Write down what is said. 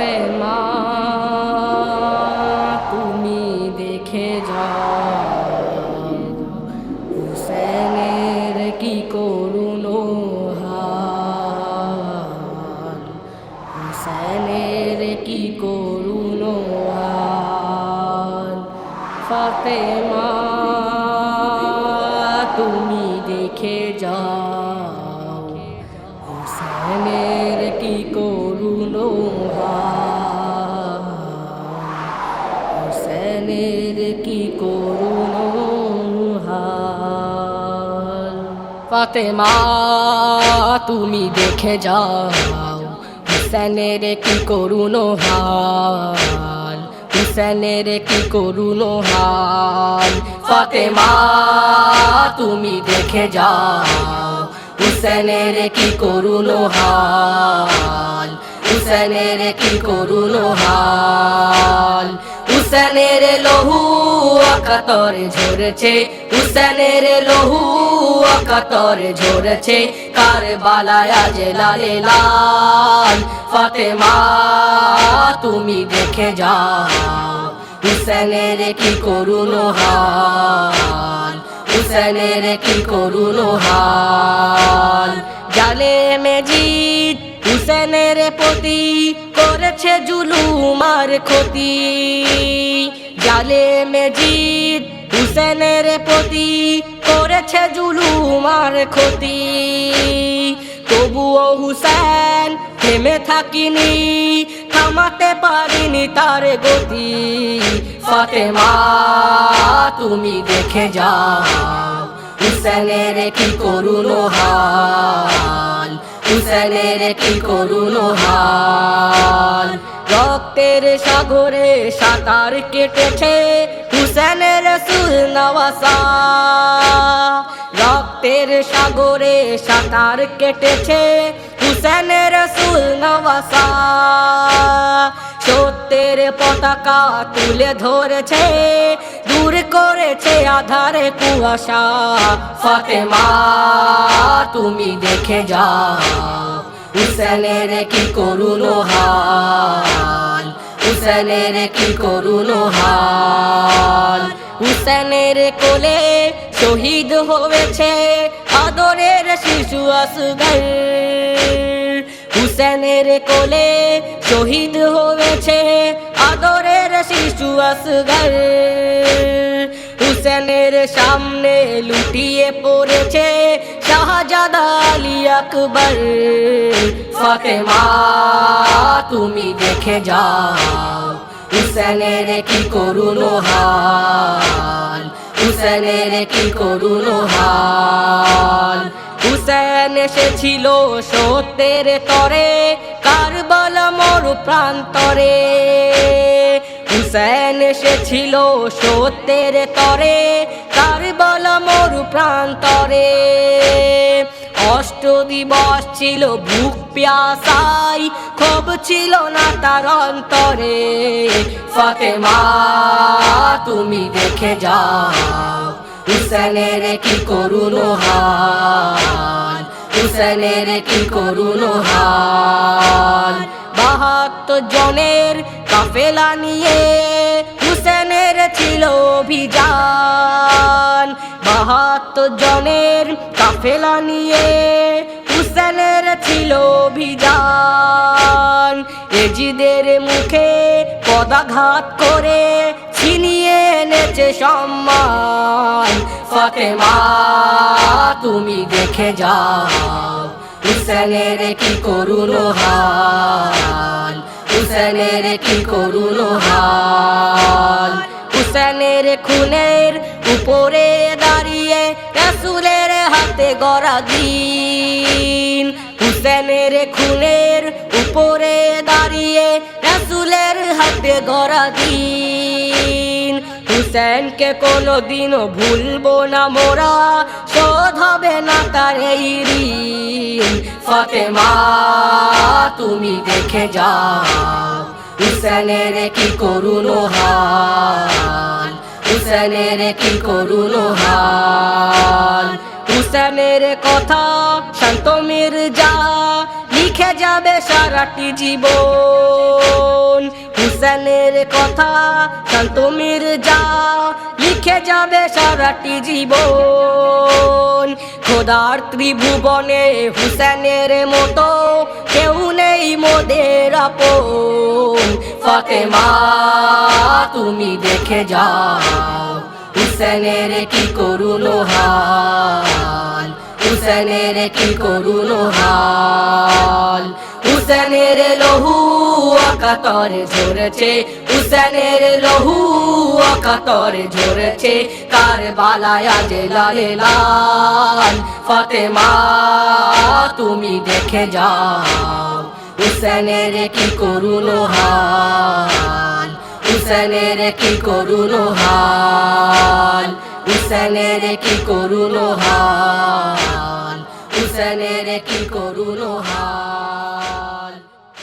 ফাতেমা তুমি দেখে যাও। হুসেনের কি হাল? হুসেনের কি হাল? ফাতেমা হুসেনের কি হাল ফাতেমা, তুমি দেখে যাও, হুসেনের কি করুণ হাল হুসেনের কি করুণ হাল ফাতেমা, তুমি দেখে যাও, হুসেনের কি করুণ হাল হুসেনের কি করুণ হাল হুসেনের লহু আকাতরে ঝরেছে, হুসেনের লহু আকাতরে ঝরেছে কার বালায় আজ লালে ফাতেমা, তুমি দেখে যাও, হুসেনের কি করুণ হাল? হুসেনের কি করুণ হাল? জালে মেজিদ হুসেনের প্রতি করেছে জুলুমার ক্ষতি। জালে মেজিদ হুসেনের প্রতি করেছে জুলুমার ক্ষতি। তবুও হুসেন থেমে থাকিনি, থামাতে পারিনি তার গতি। ফাতেমা, তুমি দেখে যাও, হুসেনের কি করুণ হাল। হুসেনের কি করুণ হাল। রক্তের সাগরে সাঁতার কেটেছে হুসেনের রক্তের সাগরে সাঁতার কেটেছে হুসেনের সুল নওয়াসা সত্যের পতাকা তুলে ধরেছে দূর করেছে আধারে কুয়াশা। ফাতেমা, তুমি দেখে যাও, হুসেনের কি করুন হাল? হুসেনের কি করুণ হাল? হুসেনের কোলে শহীদ হয়েছে আদরের শিশু আসগর হুসেনের কোলে শহীদ হয়েছে শিশু হুসেনের সামনে লুটিয়ে পড়েছে শাহজাদা আকবর। ফাতেমা, তুমি দেখে যাও হুসেনের কি করুণ হাল। হুসেনের কি করুণ হাল। হুসেন এসেছিল সত্যের তরে, কারবাল মর প্রান্তরে। হুসেন এসেছিল সত্যের তরে কারবাল মর প্রান্তরে। অষ্ট দিবস ছিল ভুক প্যাসাই, ক্ষোভ ছিল না তার অন্তরে। ফাতেমা, তুমি দেখে যাও, হুসেনের কি করুন হাল? হুসেনের কি করুন হাল? বাহাত্তর জনের কাফেলা নিয়ে হুসেনের ছিল অভিযান। বাহাত্তর জনের কাফেলা নিয়ে হুসেনের ছিল অভিযান। এজিদের মুখে পদাঘাত করে ছিনিয়ে এনেছে সম্মান। ফাতেমা, তুমি দেখে যাও হুসেনের কি করুণ হাল। হুসেনের কি করুণ হাল হুসেনের খুনের উপরে দাঁড়িয়ে রাসুলের হাতে গড়া দিন। হুসেনের খুনের উপরে দাঁড়িয়ে রাসুলের হাতে গড়া দিন। হুসেনকে কোনো দিনও ভুলবো না মোরা, শোধ হবে না তার এই ফাতেমা তুমি দেখে যাও। হুসেনের কি করুণ হাল। হুসেনের কি করুণ হাল। হুসেনের কথা শান্ত মির্জা লিখে যাবে সারাটি জীবন। হুসেনের কথা শান্ত মির্জা লিখে যাবে সারাটি জীবন। খোদার ত্রিভুবনে হুসেনের মতো কেউ নেই মোদের আপন। ফাতেমা, তুমি দেখে যাও হুসেনের কি করুন হাল। হুসেনের কি করুন হাল। হুসেনের লহু আকাতরে ঝরেছে হুসেনের লহু আকাতরে ঝরেছে কার বালায়া যে লালে লাল। ফাতেমা, তুমি দেখে যাও হুসেনের কি করুন হাল? হুসেনের কি করুন হাল? হুসেনের কি করুন হাল? হুসেনের কি করুন হাল?